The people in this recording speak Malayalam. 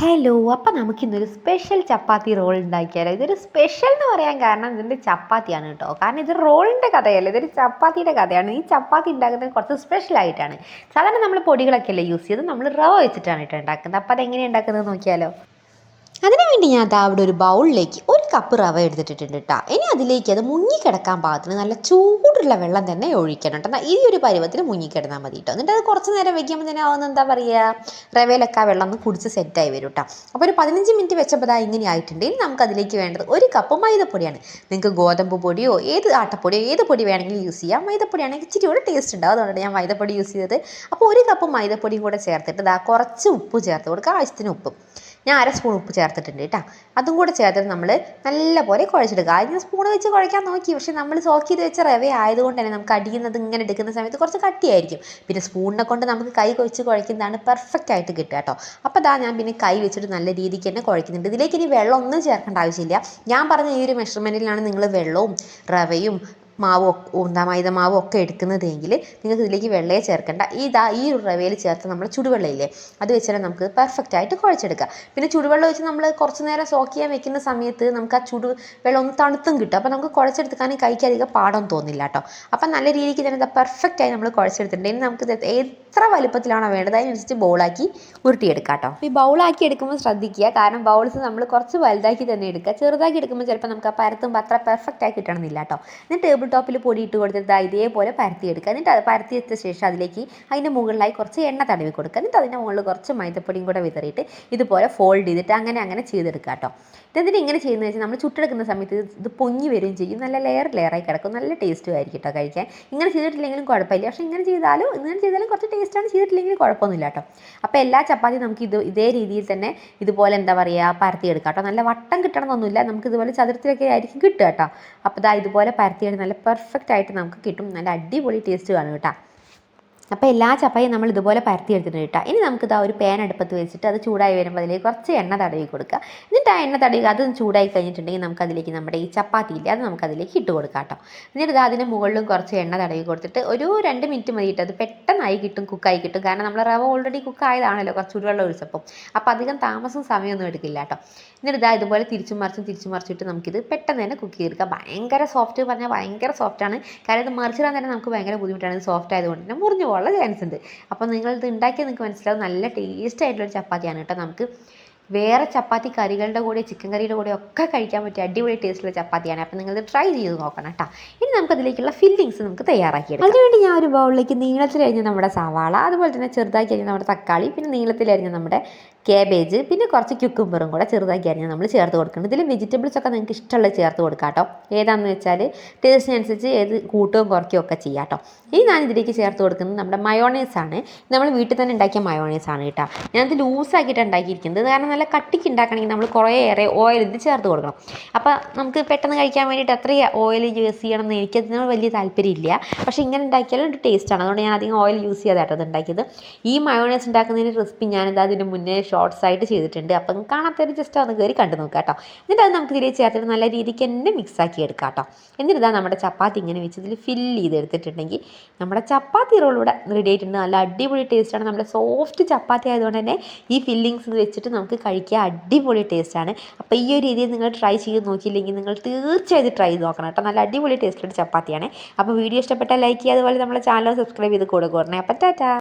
ഹലോ അപ്പം നമുക്കിന്നൊരു സ്പെഷ്യൽ ചപ്പാത്തി റോൾ ഉണ്ടാക്കിയാലോ? ഇതൊരു സ്പെഷ്യൽ എന്ന് പറയാൻ കാരണം ഇതിന്റെ ചപ്പാത്തിയാണ് കേട്ടോ. കാരണം ഇത് റോളിന്റെ കഥയല്ല? ഇതൊരു ചപ്പാത്തിയുടെ കഥയാണ്. ഈ ചപ്പാത്തി ഉണ്ടാക്കുന്നത് കുറച്ച് സ്പെഷ്യൽ ആയിട്ടാണ്. സാധാരണ നമ്മൾ പൊടികളൊക്കെ അല്ലേ യൂസ് ചെയ്ത് നമ്മൾ റവ വെച്ചിട്ടാണ് കേട്ടോ ഉണ്ടാക്കുന്നത്. അപ്പോൾ അതെങ്ങനെയാണ് ഉണ്ടാക്കുന്നത് നോക്കിയാലോ? അതിനു വേണ്ടി ഞാൻ ദാ അവിടെ ഒരു ബൗളിലേക്ക് ഒരു കപ്പ് റവ എടുത്തിട്ടിട്ടുണ്ട് കേട്ടോ ഇനി അതിലേക്ക് അത് മുങ്ങിക്കിടക്കാൻ പാകത്തിന് നല്ല ചൂടുള്ള വെള്ളം തന്നെ ഒഴിക്കണം കേട്ടോ ഈ ഒരു പരുവത്തിൽ മുങ്ങിക്കിടന്നാൽ മതി കേട്ടോ എന്നിട്ട് അത് കുറച്ച് നേരം വെക്കുമ്പോൾ തന്നെ ആവുന്ന എന്താ പറയുക റവയിലൊക്കെ ആ വെള്ളം ഒന്ന് കുടിച്ച് സെറ്റായി വരും കേട്ടോ അപ്പോൾ ഒരു പതിനഞ്ച് മിനിറ്റ് വെച്ചപ്പോൾ ദാ ഇങ്ങനെ ആയിട്ടുണ്ട്. ഇനി നമുക്ക് അതിലേക്ക് വേണ്ടത് ഒരു കപ്പ് മൈദപ്പൊടിയാണ്. നിങ്ങൾക്ക് ഗോതമ്പ് പൊടിയോ ഏത് ആട്ടപ്പൊടിയോ ഏത് പൊടി വേണമെങ്കിലും യൂസ് ചെയ്യാം. മൈദപ്പൊടിയാണെങ്കിൽ ഇച്ചിരി കൂടെ ടേസ്റ്റ് ഉണ്ടാവും അതുകൊണ്ട് ഞാൻ മൈദപ്പൊടി യൂസ് ചെയ്തത്. അപ്പോൾ ഒരു കപ്പ് മൈദപ്പൊടിയും കൂടെ ചേർത്തിട്ട് ദാ കുറച്ച് ഉപ്പ് ചേർത്ത് കൊടുക്കുക. ആവശ്യത്തിന് ഉപ്പും. ഞാൻ അര സ്പൂൺ ഉപ്പ് ചേർത്തിട്ടുണ്ട് കേട്ടോ. അതും കൂടെ ചേർത്തിട്ട് നമ്മൾ നല്ലപോലെ കുഴച്ചെടുക്കുക. ആദ്യം സ്പൂൺ വെച്ച് കുഴയ്ക്കാൻ നോക്കി. പക്ഷേ നമ്മൾ സോക്ക് ചെയ്ത് വെച്ച റവ ആയതുകൊണ്ട് തന്നെ നമുക്ക് അടിയുന്നത് ഇങ്ങനെ എടുക്കുന്ന സമയത്ത് കുറച്ച് കട്ടിയായിരിക്കും. പിന്നെ സ്പൂണിനെ കൊണ്ട് നമുക്ക് കൈ വെച്ച് കുഴക്കുന്നതാണ് പെർഫെക്റ്റ് ആയിട്ട് കിട്ടുക കേട്ടോ. അപ്പോൾ ദാ ഞാൻ പിന്നെ കൈ വെച്ചിട്ട് നല്ല രീതിക്ക് തന്നെ കുഴക്കുന്നുണ്ട് ഇതിലേക്ക് ഇനി വെള്ളം ഒന്നും ചേർക്കേണ്ട ആവശ്യമില്ല. ഞാൻ പറഞ്ഞ ഈ ഒരു മെഷർമെന്റിലാണ് നിങ്ങൾ വെള്ളവും റവയും മാവും ഉണ്ട മൈദ മാവ് ഒക്കെ എടുക്കുന്നതെങ്കിൽ നിങ്ങൾക്ക് ഇതിലേക്ക് വെള്ളയെ ചേർക്കേണ്ട. ഈ ഇതാ ഈ റവയിൽ ചേർത്ത് നമ്മൾ ചുടുവെള്ളയില്ലേ അത് വെച്ചാൽ നമുക്ക് പെർഫെക്റ്റ് ആയിട്ട് കുഴച്ചെടുക്കാം പിന്നെ ചുടുവെള്ളം വെച്ച് നമ്മൾ കുറച്ച് നേരം സോക്ക് ചെയ്യാൻ വെക്കുന്ന സമയത്ത് നമുക്ക് ആ ചുടു വെള്ളം ഒന്ന് തണുത്തും കിട്ടും. അപ്പോൾ നമുക്ക് കുഴച്ചെടുക്കാൻ കൈക്ക് അധികം പാടം തോന്നില്ല കേട്ടോ. അപ്പം നല്ല രീതിക്ക് തന്നെ പെർഫെക്റ്റ് ആയി നമ്മൾ കുഴച്ചെടുത്തിട്ടുണ്ട്. ഇനി നമുക്ക് ഇത് എത്ര വലുപ്പത്തിലാണോ വേണ്ടത് അതിനനുസരിച്ച് ബൗളാക്കി ഉരുട്ടിയെടുക്കാം കേട്ടോ ഈ ബൗളാക്കി എടുക്കുമ്പോൾ ശ്രദ്ധിക്കുക. കാരണം ബൗൾസ് നമ്മൾ കുറച്ച് വലുതാക്കി തന്നെ എടുക്കുക. ചെറുതാക്കി എടുക്കുമ്പോൾ ചിലപ്പോൾ നമുക്ക് ആ പരത്തുമ്പോൾ അത്ര പെർഫെക്റ്റ് ആയി കിട്ടണമെന്നില്ല കേട്ടോ എന്നിട്ട് ടേബിൾ ടോപ്പിൽ പൊടി ഇട്ട് കൊടുത്തിട്ട് ഇതേപോലെ പരത്തി എടുക്കുക എന്നിട്ട് അത് പരത്തിയെടുത്ത ശേഷം അതിലേക്ക് അതിന്റെ മുകളിലായി കുറച്ച് എണ്ണ തടവി കൊടുക്കുക. എന്നിട്ട് അതിന്റെ മുകളിൽ കുറച്ച് മൈദപ്പൊടിയും കൂടെ വിതറിയിട്ട് ഇതുപോലെ ഫോൾഡ് ചെയ്തിട്ട് അങ്ങനെ അങ്ങനെ ചെയ്തെടുക്കുക കേട്ടോ ഇതെന്തിനാ ഇങ്ങനെ ചെയ്യുന്നത് വെച്ചാൽ നമ്മൾ ചുട്ടെടുക്കുന്ന സമയത്ത് ഇത് പൊങ്ങി വരികയും ചെയ്യും. നല്ല ലെയർ ലെയറായി കിടക്കും. നല്ല ടേസ്റ്റും ആയിരിക്കും കേട്ടോ കഴിക്കാൻ. ഇങ്ങനെ ചെയ്തിട്ടില്ലെങ്കിലും കുഴപ്പമില്ല. പക്ഷേ ഇങ്ങനെ ചെയ്താലും ഇങ്ങനെ ചെയ്താലും കുറച്ച് ടേസ്റ്റാണ് ചെയ്തിട്ടില്ലെങ്കിൽ കുഴപ്പമൊന്നുമില്ല കേട്ടോ. അപ്പോൾ എല്ലാ ചപ്പാത്തിയും നമുക്ക് ഇത് ഇതേ രീതിയിൽ തന്നെ ഇതുപോലെ എന്താ പറയുക പരത്തിയെടുക്കാം കേട്ടോ. നല്ല വട്ടം കിട്ടണമെന്നൊന്നുമില്ല. നമുക്ക് ഇതുപോലെ ചതുരത്തിലൊക്കെ ആയിരിക്കും കിട്ടുക കേട്ടോ. അപ്പോൾ ഇതാ ഇതുപോലെ പരത്തിയെടുത്ത് നല്ല പെർഫെക്റ്റ് ആയിട്ട് നമുക്ക് കിട്ടും. നല്ല അടിപൊളി ടേസ്റ്റ് കാണും കേട്ടോ. അപ്പോൾ എല്ലാ ചപ്പായും നമ്മൾ ഇതുപോലെ പരത്തി എടുത്തിട്ട് കേട്ടോ. ഇനി നമുക്കിത് ആ ഒരു പാൻ അടുപ്പത്ത് വെച്ചിട്ട് അത് ചൂടായി വരുമ്പോൾ അതിലേക്ക് കുറച്ച് എണ്ണ തടവി കൊടുക്കുക. എന്നിട്ട് ആ എണ്ണ തടവി അത് ചൂടായി കഴിഞ്ഞിട്ടുണ്ടെങ്കിൽ നമുക്ക് അതിലേക്ക് നമ്മുടെ ഈ ചപ്പാത്തി ഇല്ല അത് നമുക്ക് അതിലേക്ക് ഇട്ട് കൊടുക്കാം കേട്ടോ. എന്നിട്ട് അതിന് മുകളിലും കുറച്ച് എണ്ണ തടവി കൊടുത്തിട്ട് ഒരു രണ്ട് മിനിറ്റ് മതി അത് പെട്ടെന്നായി കിട്ടും കുക്കായി കിട്ടും. കാരണം നമ്മൾ റവ ഓൾറെഡി കുക്ക് കുക്കായതാണല്ലോ കുറച്ച് ചൂടുവെള്ളം ഒഴിച്ചപ്പം. അപ്പോൾ അധികം താമസം സമയമൊന്നും എടുക്കില്ല കേട്ടോ. എന്നിട്ട് ഇതാ ഇതുപോലെ തിരിച്ചു മറിച്ചും തിരിച്ചു മറിച്ചിട്ട് നമുക്കിത് പെട്ടെന്ന് തന്നെ കുക്ക് ചെയ്തെടുക്കാം. ഭയങ്കര സോഫ്റ്റ് പറഞ്ഞാൽ ഭയങ്കര സോഫ്റ്റാണ് കാരണം ഇത് മറിച്ചിടാൻ തന്നെ നമുക്ക് ഭയങ്കര ബുദ്ധിമുട്ടാണ്. സോഫ്റ്റ് ആയതുകൊണ്ട് തന്നെ മുറിഞ്ഞു പോകാനുള്ള ചാൻസ് ഉണ്ട്. അപ്പോൾ നിങ്ങൾ ഇത് ഉണ്ടാക്കിയാൽ നിങ്ങൾക്ക് മനസ്സിലാവും. നല്ല ടേസ്റ്റ് ആയിട്ടുള്ള ചപ്പാത്തിയാണ് കേട്ടോ നമുക്ക്. വേറെ ചപ്പാത്തി കറികളുടെ കൂടെ ചിക്കൻ കറിയുടെ കൂടെ ഒക്കെ കഴിക്കാൻ പറ്റിയ അടിപൊളി ടേസ്റ്റുള്ള ചപ്പാത്തിയാണ്. അപ്പോൾ നിങ്ങൾ ട്രൈ ചെയ്ത് നോക്കണം കേട്ടോ. ഇനി നമുക്ക് അതിലേക്കുള്ള ഫില്ലിങ്സ് നമുക്ക് തയ്യാറാക്കിയെടുക്കാം. അതിനുവേണ്ടി ഞാൻ ഒരു ബൗളിലേക്ക് നീളത്തിലരിഞ്ഞ നമ്മുടെ സവാള അതുപോലെ തന്നെ ചെറുതാക്കി അരിഞ്ഞ നമ്മുടെ തക്കാളി പിന്നെ നീളത്തിലരിഞ്ഞ നമ്മുടെ കേബേജ് പിന്നെ കുറച്ച് ക്യുക്കുംബറും കൂടെ ചെറുതാക്കി അരിഞ്ഞ് നമ്മൾ ചേർത്ത് കൊടുക്കണം ഇതിൽ വെജിറ്റബിൾസ് ഒക്കെ നിങ്ങൾക്ക് ഇഷ്ടമുള്ള ചേർത്ത് കൊടുക്കാട്ടോ ഏതാണെന്ന് വെച്ചാൽ ടേസ്റ്റിനനുസരിച്ച് ഏത് കൂട്ടവും കുറയ്ക്കുകയും ഒക്കെ ചെയ്യാം കേട്ടോ ഇനി ഞാൻ ഇതിലേക്ക് ചേർത്ത് കൊടുക്കുന്നത് നമ്മുടെ മയോണൈസ് ആണ്. നമ്മൾ വീട്ടിൽ തന്നെ ഉണ്ടാക്കിയ മയോണൈസ് ആണ് കേട്ടോ ഞാനത് ലൂസാക്കിയിട്ട് ഉണ്ടാക്കിയിരിക്കുന്നത്. കാരണം നല്ല കട്ടിക്ക് ഉണ്ടാക്കണമെങ്കിൽ നമ്മൾ കുറേ ഏറെ ഓയിൽ ഇത് ചേർത്ത് കൊടുക്കണം. അപ്പോൾ നമുക്ക് പെട്ടെന്ന് കഴിക്കാൻ വേണ്ടിയിട്ട് അത്രയും ഓയിൽ യൂസ് ചെയ്യണം എന്ന് എനിക്കതിനോട് വലിയ താല്പര്യമില്ല പക്ഷേ ഇങ്ങനെ ഉണ്ടാക്കിയാലും ഒരു ടേസ്റ്റാണ് അതുകൊണ്ട് ഞാൻ അധികം ഓയിൽ യൂസ് ചെയ്യാതായിട്ട് അത് ഉണ്ടാക്കിയത്. ഈ മയോണൈസ് ഉണ്ടാക്കുന്നതിന്റെ റെസിപ്പി ഞാനിത് അതിന് മുന്നേ ഷോർട്സ് ആയിട്ട് ചെയ്തിട്ടുണ്ട്. അപ്പം കാണാത്തവർ ജസ്റ്റ് ഒന്ന് കയറി കണ്ടു നോക്കാം കേട്ടോ. എന്നിട്ട് അത് നമുക്ക് ഇതിലേക്ക് ചേർത്തിട്ട് നല്ല രീതിക്ക് തന്നെ മിക്സ് ആക്കി എടുക്കാം കേട്ടോ. എന്നിട്ട് ഇതാ നമ്മുടെ ചപ്പാത്തി ഇങ്ങനെ വെച്ച് ഇതിൽ ഫില്ല് ചെയ്തെടുത്തിട്ടുണ്ടെങ്കിൽ നമ്മുടെ ചപ്പാത്തി റോൾ ഇവിടെ റെഡി ആയിട്ടുണ്ട്. നല്ല അടിപൊളി ടേസ്റ്റാണ് നമ്മുടെ സോഫ്റ്റ് ചപ്പാത്തി ആയതുകൊണ്ട് തന്നെ ഈ ഫില്ലിങ്സ് വെച്ചിട്ട് നമുക്ക് കഴിക്കാൻ അടിപൊളി ടേസ്റ്റാണ് അപ്പോൾ ഈ ഒരു രീതിയിൽ നിങ്ങൾ ട്രൈ ചെയ്ത് നോക്കിയില്ലെങ്കിൽ നിങ്ങൾ തീർച്ചയായും ട്രൈ ചെയ്ത് നോക്കണം കേട്ടോ. നല്ല അടിപൊളി ടേസ്റ്റുള്ള ചപ്പാത്തിയാണ്. അപ്പോൾ വീഡിയോ ഇഷ്ടപ്പെട്ടാൽ ലൈക്ക് ചെയ്യുക. അതുപോലെ നമ്മുടെ ചാനൽ സബ്സ്ക്രൈബ് ചെയ്ത് കൊടുക്കുക. ഉടനെ അപ്പം ടാറ്റാ.